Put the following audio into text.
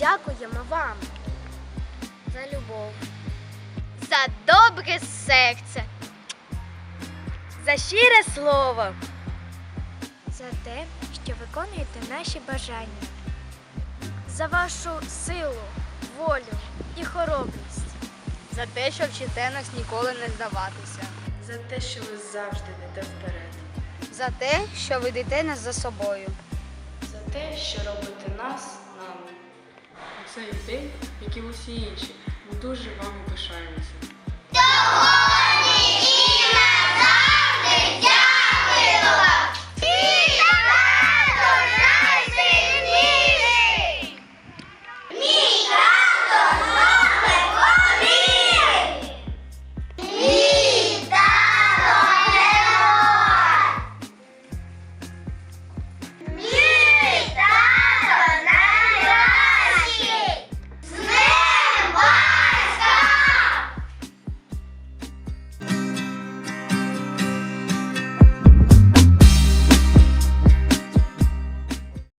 Дякуємо вам За любов. за добре серце, за щире слово, за те, що виконуєте наші бажання, за вашу силу, волю і хоробрість. За те, що вчите нас ніколи не здаватися. За те, що ви завжди йдете вперед. За те, що ведете нас за собою. За те, що робите цей день, як і усі інші, ми дуже вами пишаємося.